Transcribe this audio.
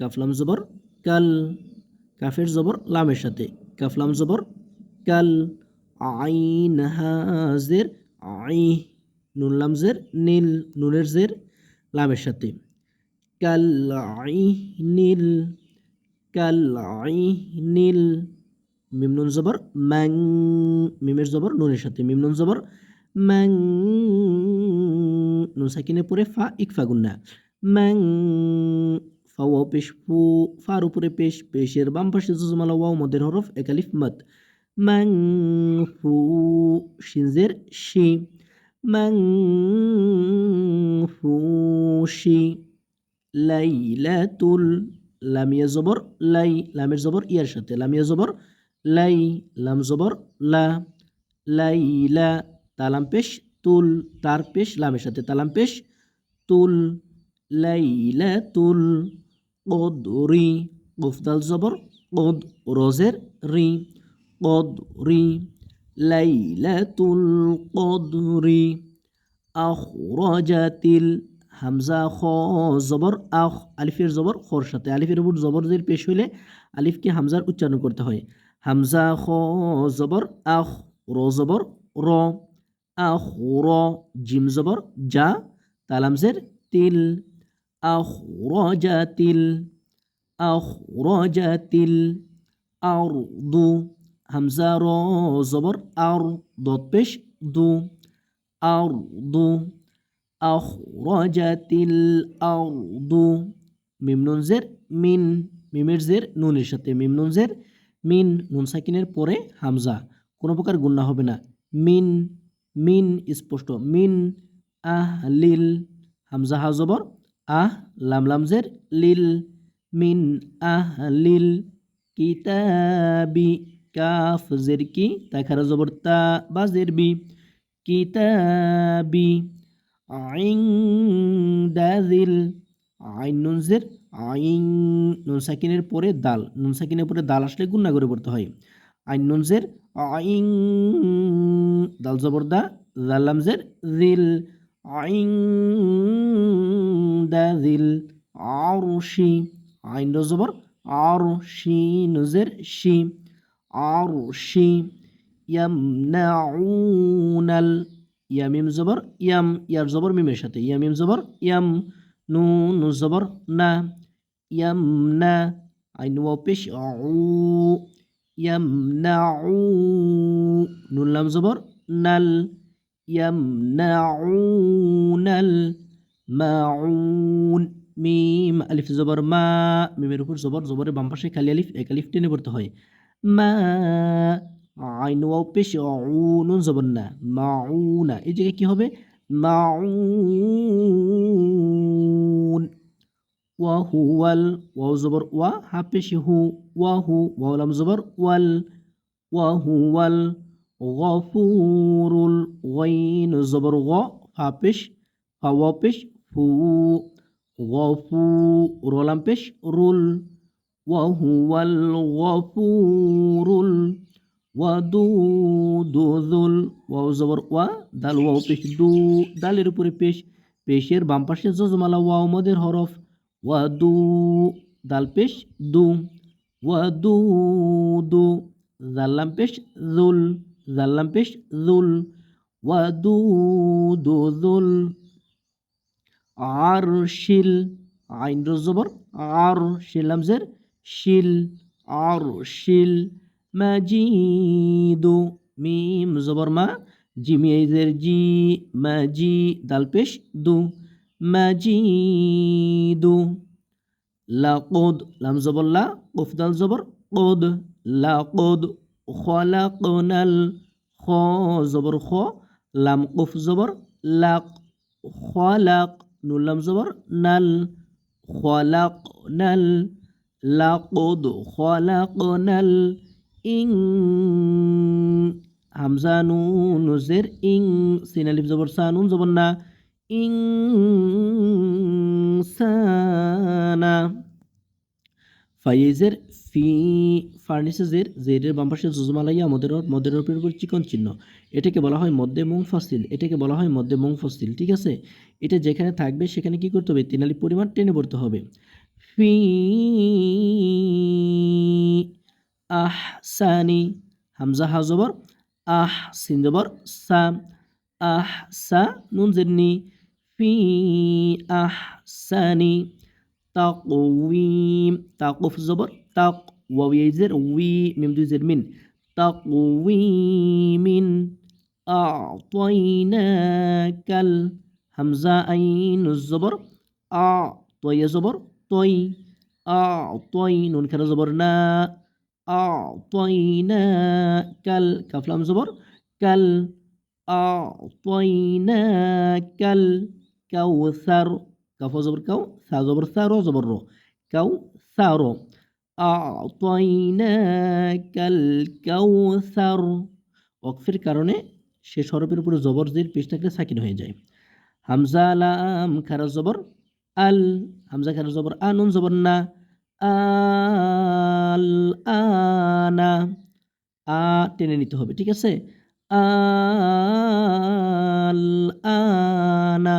কাফলাম জবর, কাল কাফের জবর, লামের সাথে। কাফলাম জবর, কাল আইন হাজের, আই নুন লামজের নীল নুনের জের, লামের সাথে। কাল আই নীল, কাল আই নীল, মিম নুন জবর, ম্যাং, মিমের জবর, নুনের সাথে। মিম নুন জবর, ম্যাং, নুন সাকিনের পরে ফা, ইকফা গুন্না। ম্যাং ফা ওয়াও পেশ ফু ফার উপরে পেশ, পেশের বাম পাশে জুজমালা ওয়াও, মদের হরফ একালিফ মদ। ম্যাং ফু শিনজের শি। ম্যাং ফু, শি। লাইলাতুল, লামিয়া জবর, লাই, লামের জবর, ইয়ার সাথে। লামিয়া জবর, লাই, লাম জবর, লা। লাইলা, তালাম পেশ, তুল, তার পেশ, লামের সাথে তালাম পেশ, তুল। লাইলাতুল কদরি কফদাল জবর কদ রোজের রি কদরি লাইলাতুল কদরি আখরাজাতিল হামজা খ জবর আখ আলিফের জবর খর সাথে আলিফের উপর জবরদের পেশ হইলে আলিফকে হামজার উচ্চারণ করতে হয়। হামজা খ জবর আখ র জবর র আখ র জিম জবর যা তালামজের তিল আখ রজা তিল আখ রজা তিল আর দু হামজা র জবর আর দত দু আর দু আখরাজাতিল আরদু মিম নুন জের মিন মিমের জের নুনের সাথে মিম জের মিন নুন সাকিনের পরে হামজা কোনো প্রকার গুন্না হবে না। মিন মিন স্পষ্ট. মিন আহ লিল হামজা হা জবর আহ, লাম লাম জের, লিল মিন আহ, লিল কিতাবি, কাফ জের কি তাখারা জবর তা বা জের বি। কিতাবি আইন্দাজিল আইন নুনজের আইন নুন সাকিনের পরে দাল। নুন সাকিনের পরে দাল আসলে গুন্না করে পড়তে হয়। আইন নুনজের আইন দাল জবর দা জাল্লামজের জিল আইন দাজিল আরশি আইন জবর আর শি নুজের শি আর শি ইয়ামনাউনাল ইয়ামিম জবর ইয়াম ইয়ার জবর মিমের সাথে ইয়ামিম জবর ইয়াম নু নু জবর না ইয়াম না আইন ওয়াও পেশ আউ ইয়াম না নুল্লাম জবর নাল ইয়াম না নাল মাউন, মিম, আলিফ জবর মা, মিমের উপর জবর, জবরের বাম পাশে খালি আলিফ, এক আলিফ টেনে পড়তে হয়। মা, আইন ওয়াও পেশ নুন জবর না, মাউনা। এই জায়গায় কি হবে? মাউন। ওয়াহুয়াল ওয়াও জবর, ওয়া, হা পেশ হু ওয়াহু ওয়ালাম জবর, ওয়াল ওয়াহুয়াল গফুরুল গাইন জবর, গ, হা পেশ হাওয়া পেশ ফু গফু রোলাম পেশ রুল ওয়াহুয়াল গফুরুল ওয়াদু দু দুল ওয়াও জবর ওয়া দাল ওয়াও পেশ দু দালের উপরে পেশ পেশের বাম পাশে জজমালা ওয়াও মদের হরফ ওয়াদু দাল পেশ দু ওয়াদু দু জাল্লাম পেশ জুল জাল্লাম পেশ জুল ওয়াদু দু জুল আর শিল আইন জবর আর শিলামজের শিল আর শিল মাজিদু, মিম জবর মা জিমিয়াইজের জি, মাজি দাল পেশ দু, মাজিদু, লাকদ, লাম জবর লা কফ দাল জবর, কদ, লাকদ, খলাকনাল, খ জবর, খ, লাম কফ জবর, লাক, খলাক নুন জবর নাল খলাকনাল লাকদ খলাকনাল ইং হামজা নুন জের, ইং সিনালিফ জবর সা নুন জবর না, ইং সানা ফাইজের ফি ফার্নিসেজের জেরের বাম পাশে জুজমালাইয়া মদের মদের উপর উপর চিকন চিহ্ন। এটাকে বলা হয় মধ্যে মুং ফসিল। এটাকে বলা হয় মধ্যে মুং ফসিল, ঠিক আছে? এটা যেখানে থাকবে সেখানে কি করতে হবে? তিনালি পরিমাণ টেনে পড়তে হবে। ফি আহ আহসানি, হামজা হাজবর আহ আহ সিন আহ সা, নুন জেরনি ফি আহসানি তাকওয়িম তাকুফ জবর তাক ওয়াও ইয়াজের উই মিম দুই জের মিন তাকওয়িমিন আ'তাইনাকাল হামজা আইন জবর আ তয় জবর তই আ'তাই নুন খেরা জবর না আ'তাইনাকাল কাফলাম জবর কাল আ'তাইনাকাল কাউসার কাফ জবর কাউ সা জবর সা র জবর র কাউ সার আ'তাইনাকাল কাউসার ওকফের কারণে সে সরবের উপরে জবর জির পেশ থাকলে সাকিন হয়ে যায়. হামজা লাম খারা জবর আল হামজা খারা জবর আনুন জবর না আল আনা আ টেনে নিতে হবে, ঠিক আছে؟ আল আনা